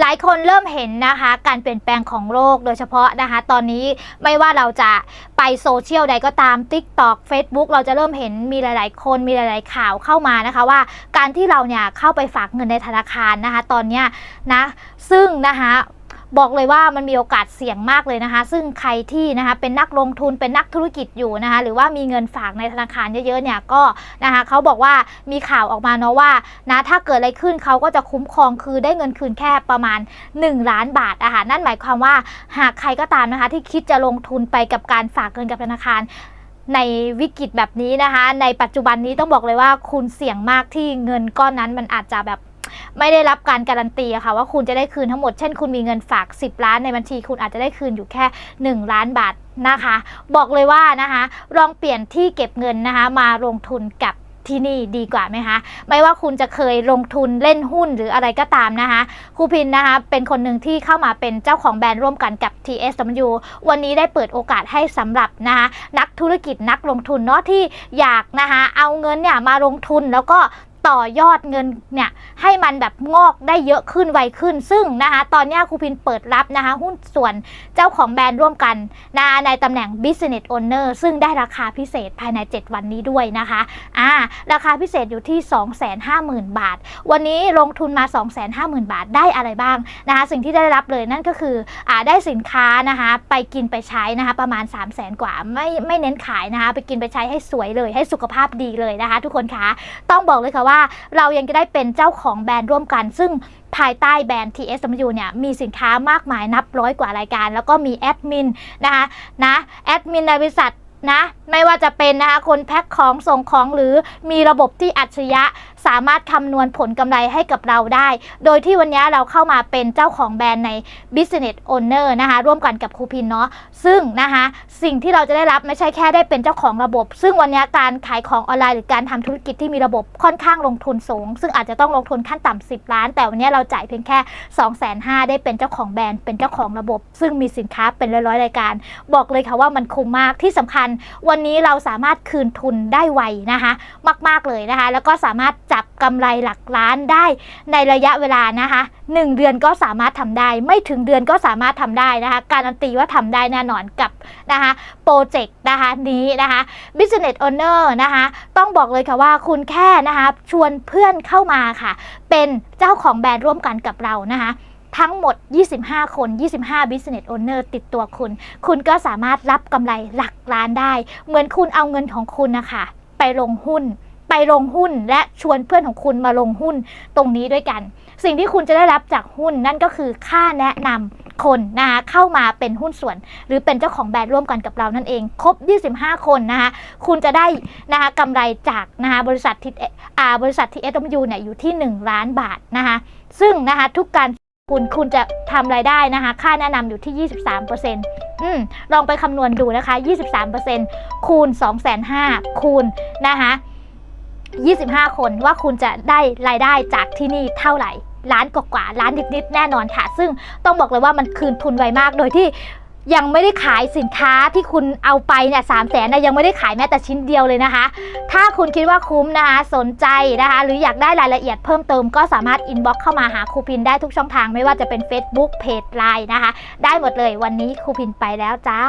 หลายคนเริ่มเห็นนะคะ การเปลี่ยนแปลงของโลกโดยเฉพาะนะคะ ตอนนี้ไม่ว่าเราจะไปโซเชียลใดก็ตาม TikTok Facebook เราจะเริ่มเห็นมีหลาย ๆ คนมีหลาย ๆ ข่าวเข้ามานะคะว่าการที่เราเนี่ยเข้าไปฝากเงินในธนาคารนะคะ ตอนเนี้ยนะซึ่งนะคะ บอกเลยว่ามันมีโอกาสเสี่ยงมากเลยนะคะ ซึ่งใครที่นะคะเป็นนักลงทุนเป็นนักธุรกิจอยู่นะคะ หรือว่ามีเงินฝากในธนาคารเยอะๆเนี่ยก็นะคะเขาบอกว่ามีข่าวออกมาเนาะว่านะถ้าเกิดอะไรขึ้นเขาก็จะคุ้มครองคือได้เงินคืนแค่ประมาณ 1 ล้านบาทอะค่ะนั่นหมายความว่าหากใครก็ตามนะคะ ที่คิดจะลงทุนไปกับการฝากเงินกับธนาคารในวิกฤตแบบนี้นะคะ ในปัจจุบันนี้ต้องบอกเลยว่าคุณเสี่ยงมากที่เงินก้อนนั้นมันอาจจะแบบ ไม่ได้รับการการันตีอะค่ะว่าคุณจะได้คืนทั้งหมด เช่นคุณมีเงินฝาก 10 ล้านในบัญชี คุณอาจจะได้คืนอยู่แค่ 1 ล้านบาทนะคะ บอกเลยว่านะคะลองเปลี่ยนที่เก็บเงินนะคะมาลงทุนกับที่นี่ดีกว่าไหมคะ ไม่ว่าคุณจะเคยลงทุนเล่นหุ้นหรืออะไรก็ตามนะคะครูพินนะคะ เป็นคนหนึ่งที่เข้ามาเป็นเจ้าของแบรนด์ร่วมกันกับ TSW วันนี้ได้เปิดโอกาสให้สำหรับนะคะนักธุรกิจนักลงทุนเนาะที่อยากนะคะเอาเงินเนี่ยมาลงทุนแล้วก็ ต่อยอดเงินเนี่ยให้มันแบบงอกได้เยอะขึ้นไวขึ้น ซึ่งนะคะตอนนี้ครูพินเปิดรับนะคะหุ้นส่วนเจ้าของแบรนด์ร่วมกันนะในตำแหน่ง Business Owner ซึ่งได้ราคาพิเศษภายใน 7 วันนี้ด้วยนะคะอ่าราคาพิเศษอยู่ที่ 250,000 บาท วันนี้ลงทุนมา 250,000 บาทได้อะไรบ้างนะคะสิ่งที่ได้รับเลยนั่นก็คืออ่าได้สินค้านะคะไปกินไปใช้นะคะประมาณ 3 0 0 0 0 0 กว่าไม่ไม่เน้นขายนะคะไปกินไปใช้ให้สวยเลยให้สุขภาพดีเลยนะคะ ทุกคนคะต้องบอกเลยค่ะว่าว่าเรายังจะได้เป็นเจ้าของแบรนด์ร่วมกัน ซึ่งภายใต้แบรนด์ TSW เนี่ยมีสินค้ามากมายนับร้อยกว่ารายการ แล้วก็มีแอดมินนะคะนะแอดมินในบริษัทนะไม่ว่าจะเป็นนะคะคนแพ็คของส่งของหรือมีระบบที่อัจฉริยะ สามารถคำนวณผลกำไรให้กับเราได้ โดยที่วันนี้เราเข้ามาเป็นเจ้าของแบรนด์ใน Business Owner นะคะ ร่วมกันกับครูพินเนาะซึ่งนะคะสิ่งที่เราจะได้รับไม่ใช่แค่ได้เป็นเจ้าของระบบ ซึ่งวันนี้การขายของออนไลน์หรือการทำธุรกิจที่มีระบบค่อนข้างลงทุนสูง ซึ่งอาจจะต้องลงทุนขั้นต่ำ10 ล้าน แต่วันนี้เราจ่ายเพียงแค่2 5 0 0 0ได้เป็นเจ้าของแบรนด์เป็นเจ้าของระบบ ซึ่งมีสินค้าเป็นร้อยๆรายการ บอกเลยค่ะว่ามันคุ้มมากที่สำคัญ วันนี้เราสามารถคืนทุนได้ไวนะคะ มาก ๆเลยนะคะ แล้วก็สามารถจับกำไรหลักล้านได้ ในระยะเวลานะคะ 1 เดือนก็สามารถทำได้ ไม่ถึงเดือนก็สามารถทำได้นะคะ การันตีว่าทำได้แน่นอนกับนะคะโปรเจกต์นะคะนี้นะคะ Business Owner นะคะต้องบอกเลยค่ะว่าคุณแค่นะคะชวนเพื่อนเข้ามาค่ะ เป็นเจ้าของแบรนด์ร่วมกันกับเรานะคะทั้งหมด 25 คน 25 Business Owner ติดตัวคุณ คุณก็สามารถรับกำไรหลักล้านได้ เหมือนคุณเอาเงินของคุณนะคะ ไปลงหุ้น ไปลงหุ้นและชวนเพื่อนของคุณมาลงหุ้นตรงนี้ด้วยกัน สิ่งที่คุณจะได้รับจากหุ้นนั่นก็คือค่าแนะนำคนนะคะเข้ามาเป็นหุ้นส่วน หรือเป็นเจ้าของแบรนด์ร่วมกันกับเรานั่นเอง ครบ 25 คนนะคะคุณจะได้นะคะกำไรจากนะคะบริษัททิอ่าบริษัททีเอสยูเนี่ยอยู่ที่ 1 ล้านบาทนะคะซึ่งนะคะทุกการคุณคุณจะทำรายได้นะคะ ค่าแนะนำอยู่ที่ 23%อืมลองไปคำนวณดูนะคะ 23%คูณ 2,500คูณนะคะ 25 คนว่าคุณจะได้รายได้จากที่นี่เท่าไหร่ล้านกว่าล้านนิดๆแน่นอนค่ะ ซึ่งต้องบอกเลยว่ามันคืนทุนไวมากโดยที่ยังไม่ได้ขายสินค้าที่คุณเอาไปเนี่ยสามแสนนะยังไม่ได้ขายแม้แต่ชิ้นเดียวเลยนะคะ ถ้าคุณคิดว่าคุ้มนะคะสนใจนะคะ หรืออยากได้รายละเอียดเพิ่มเติมก็สามารถอินบ็อกเข้ามาหาครูพินได้ทุกช่องทางไม่ว่าจะเป็น Facebook เพจไลน์นะคะ ได้หมดเลยวันนี้ครูพินไปแล้วจ้า